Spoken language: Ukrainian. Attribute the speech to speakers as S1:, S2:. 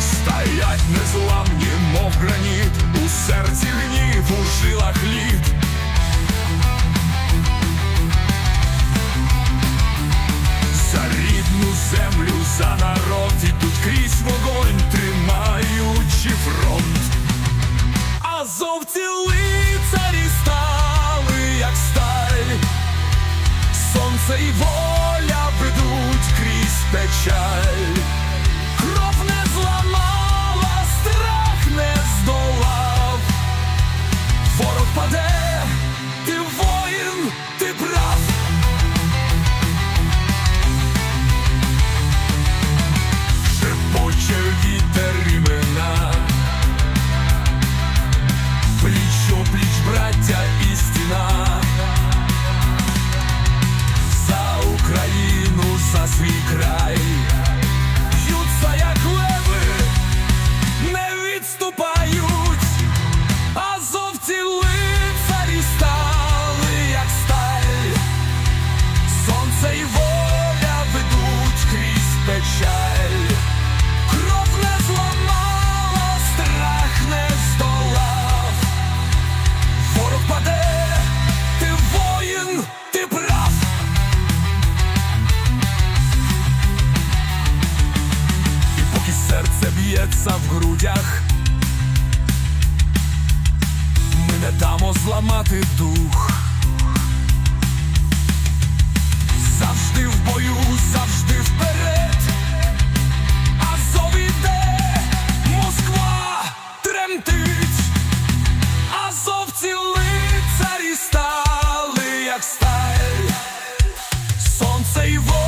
S1: Стоять незламні, у серці гнів, у жилах лід. За рідну землю, за народ ідуть крізь воду. б'ється в грудях, ми не дамо зламати дух, завжди в бою, завжди вперед, Азов йде Москва тремтить, а цілий царі стали, як сталь, сонце і вода.